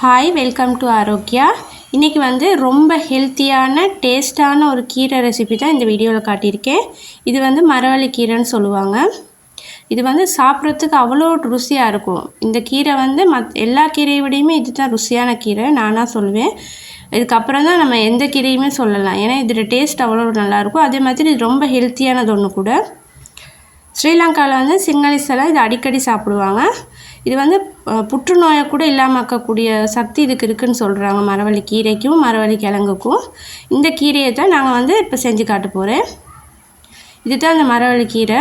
Hi welcome to Arokya இன்றைக்கி வந்து ரொம்ப ஹெல்த்தியான டேஸ்டான ஒரு கீரை ரெசிபி தான் இந்த வீடியோவில் காட்டியிருக்கேன். இது வந்து மரவள்ளி கீரைன்னு சொல்லுவாங்க. இது வந்து சாப்பிட்றதுக்கு அவ்வளோ ருசியாக இருக்கும். இந்த கீரை வந்து மத் எல்லா கீரையை விடையுமே இது தான் ருசியான கீரை நானாக சொல்லுவேன் இதுக்கப்புறம் தான் நம்ம எந்த கீரையுமே சொல்லலாம். ஏன்னா இதோட டேஸ்ட் அவ்வளோ நல்லாயிருக்கும் அதே மாதிரி இது ரொம்ப ஹெல்த்தியானது ஒன்று கூட. ஸ்ரீலங்காவில் வந்து சிங்களீஸ் எல்லாம் இது அடிக்கடி சாப்பிடுவாங்க. இது வந்து புற்றுநோயை கூட இல்லாமல் ஆக்கக்கூடிய சக்தி இதுக்கு இருக்குதுன்னு சொல்கிறாங்க மரவள்ளி கீரைக்கும் மரவள்ளி கிழங்குக்கும். இந்த கீரையை தான் நாங்கள் வந்து இப்போ செஞ்சு காட்ட போகிறேன் இதுதான் இந்த மரவள்ளி கீரை.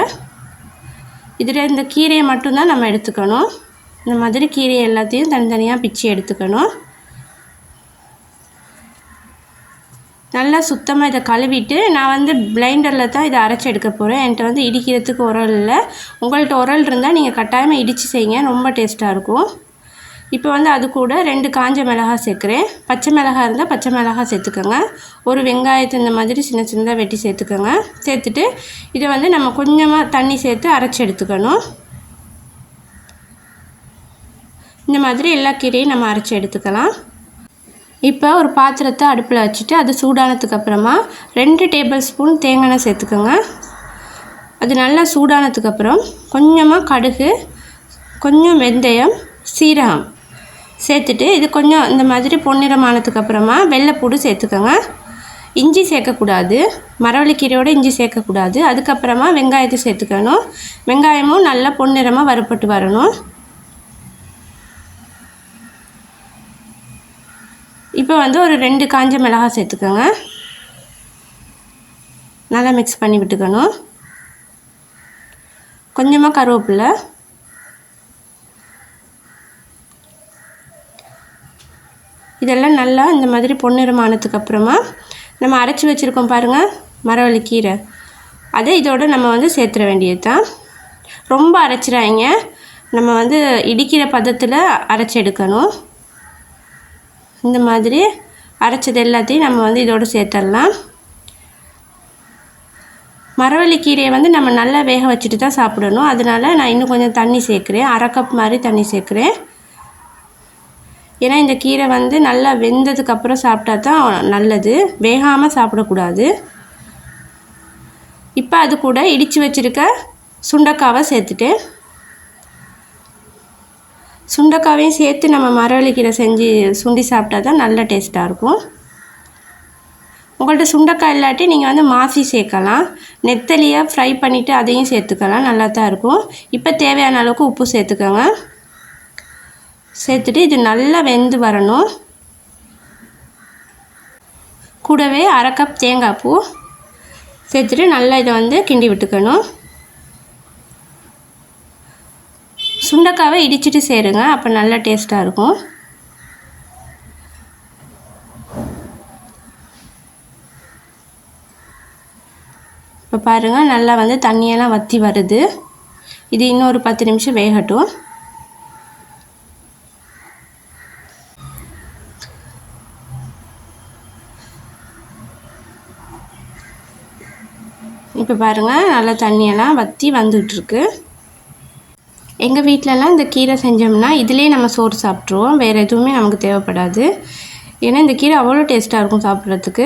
இதில் இந்த கீரையை மட்டும்தான் நம்ம எடுத்துக்கணும். இந்த மாதிரி கீரை எல்லாத்தையும் தனித்தனியாக பிச்சு எடுத்துக்கணும். நல்லா சுத்தமாக இதை கழுவிட்டு நான் வந்து பிளைண்டரில் தான் இதை அரைச்சி எடுக்க போகிறேன் என்கிட்ட வந்து இடிக்கிறதுக்கு உரல் இல்லை. உங்கள்கிட்ட உரல் இருந்தால் நீங்கள் கட்டாயமாக இடித்து செய்யுங்க. ரொம்ப டேஸ்ட்டாக இருக்கும். இப்போ வந்து அது கூட ரெண்டு காஞ்ச மிளகாய் சேர்க்குறேன். பச்சை மிளகாய் இருந்தால் பச்சை மிளகாய் சேர்த்துக்கோங்க. ஒரு வெங்காயத்தை இந்த மாதிரி சின்ன சின்னதாக வெட்டி சேர்த்துக்கோங்க. சேர்த்துட்டு இதை வந்து நம்ம கொஞ்சமாக தண்ணி சேர்த்து அரைச்சி எடுத்துக்கணும். இந்த மாதிரி எல்லா கீரையும் நம்ம அரைச்சி எடுத்துக்கலாம். இப்போ ஒரு பாத்திரத்தை அடுப்பில் வச்சுட்டு அது சூடானதுக்கு அப்புறமா ரெண்டு டேபிள் ஸ்பூன் தேங்காய் எண்ணெய் சேர்த்துக்கோங்க. அது நல்லா சூடானதுக்கு அப்புறம் கொஞ்சமாக கடுகு கொஞ்சம் வெந்தயம் சீரகம் சேர்த்துட்டு இது கொஞ்சம் இந்த மாதிரி பொன்னிறமானதுக்கு அப்புறமா வெள்ளைப்பூடு சேர்த்துக்கோங்க. இஞ்சி சேர்க்கக்கூடாது. மரவள்ளிக்கீரையோட இஞ்சி சேர்க்கக்கூடாது. அதுக்கப்புறமா வெங்காயத்தை சேர்த்துக்கணும். வெங்காயமும் நல்லா பொன்னிறமாக வறுப்பட்டு வரணும். இப்போ வந்து ஒரு ரெண்டு காஞ்ச மிளகாய் சேர்த்துக்கோங்க. நல்லா மிக்ஸ் பண்ணி விட்டுக்கணும். கொஞ்சமாக கருவேப்பில்லை. இதெல்லாம் நல்லா இந்த மாதிரி பொன்னிறமானதுக்கு அப்புறமா நம்ம அரைச்சி வச்சுருக்கோம் பாருங்கள் மரவள்ளி கீரை. அதை இதோடு நம்ம வந்து சேர்த்துற வேண்டியது தான் ரொம்ப அரைச்சிடாங்க நம்ம வந்து இடிக்கிற பதத்தில் அரைச்சி எடுக்கணும். இந்த மாதிரி அரைச்சது எல்லாத்தையும் நம்ம வந்து இதோடு சேர்த்துடலாம் மரவள்ளி கீரையை வந்து நம்ம நல்லா வேக வச்சுட்டு தான் சாப்பிடணும். அதனால் நான் இன்னும் கொஞ்சம் தண்ணி சேர்க்குறேன். அரை கப் மாதிரி தண்ணி சேர்க்குறேன். ஏன்னா இந்த கீரை வந்து நல்லா வெந்ததுக்கப்புறம் சாப்பிட்டா தான் நல்லது. வேகாமல் சாப்பிடக்கூடாது. இப்போ அது கூட இடித்து வச்சுருக்க சுண்டக்காவை சேர்த்துட்டு சுண்டைக்காவையும் சேர்த்து நம்ம மரவள்ளிக்கீரை செஞ்சு சுண்டி சாப்பிட்டா தான் நல்ல டேஸ்ட்டாக இருக்கும். உங்கள்கிட்ட சுண்டைக்காய் இல்லாட்டி நீங்கள் வந்து மாசி சேர்க்கலாம். நெத்தலியாக ஃப்ரை பண்ணிவிட்டு அதையும் சேர்த்துக்கலாம். நல்லா தான் இருக்கும். இப்போ தேவையான அளவுக்கு உப்பு சேர்த்துக்கோங்க. சேர்த்துட்டு இது நல்லா வெந்து வரணும். கூடவே அரை கப் தேங்காய் பூ சேர்த்துட்டு நல்லா இதை வந்து கிண்டி விட்டுக்கணும். சுண்டைக்காவை இடிச்சிட்டு சேருங்க அப்போ நல்லா டேஸ்ட்டாக இருக்கும். இப்போ பாருங்கள் நல்லா வந்து தண்ணியெல்லாம் வற்றி வருது. இது இன்னொரு பத்து நிமிஷம் வேகட்டும். இப்போ பாருங்கள் நல்லா தண்ணியெல்லாம் வற்றி வந்துட்டுருக்கு. எங்கள் வீட்டிலலாம் இந்த கீரை செஞ்சோம்னா இதிலே நம்ம சோறு சாப்பிட்ருவோம் வேறு எதுவுமே நமக்கு தேவைப்படாது. ஏன்னா இந்த கீரை அவ்வளோ டேஸ்ட்டாக இருக்கும் சாப்பிட்றதுக்கு.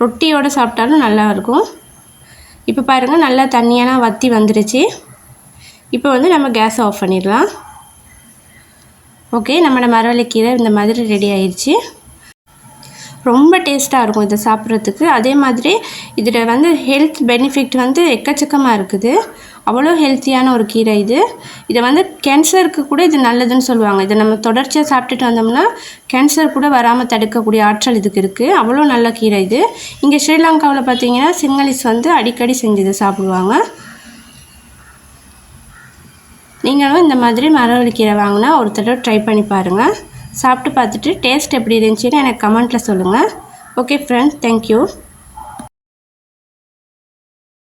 ரொட்டியோடு சாப்பிட்டாலும் நல்லா இருக்கும். இப்போ பாருங்கள் நல்லா தண்ணியெல்லாம் வற்றி வந்துருச்சு. இப்போ வந்து நம்ம கேஸ் ஆஃப் பண்ணிடலாம். ஓகே நம்மளோட மரவள்ளி கீரை இந்த மாதிரி ரெடி ஆயிடுச்சு ரொம்ப டேஸ்ட்டாக இருக்கும் இதை சாப்பிட்றதுக்கு. அதே மாதிரி இதில் வந்து ஹெல்த் பெனிஃபிட் வந்து எக்கச்சக்கமாக இருக்குது. அவ்வளோ ஹெல்த்தியான ஒரு கீரை இது. இதை வந்து கேன்சருக்கு கூட இது நல்லதுன்னு சொல்லுவாங்க. இதை நம்ம தொடர்ச்சியாக சாப்பிட்டுட்டு வந்தோம்னா கேன்சர் கூட வராமல் தடுக்கக்கூடிய ஆற்றல் இதுக்கு இருக்குது அவ்வளோ நல்ல கீரை இது. இங்கே ஸ்ரீலங்காவில் பார்த்தீங்கன்னா சிங்களீஸ் வந்து அடிக்கடி செஞ்சு இதை சாப்பிடுவாங்க. நீங்களும் இந்த மாதிரி மரவள்ளிக்கீரை வாங்கினா ஒரு தடவை ட்ரை பண்ணி பாருங்கள் சாப்பிட்டு பார்த்துட்டு டேஸ்ட் எப்படி இருந்துச்சுன்னு எனக்கு கமெண்ட்டில் சொல்லுங்கள் ஓகே ஃப்ரெண்ட்ஸ் தேங்க்யூ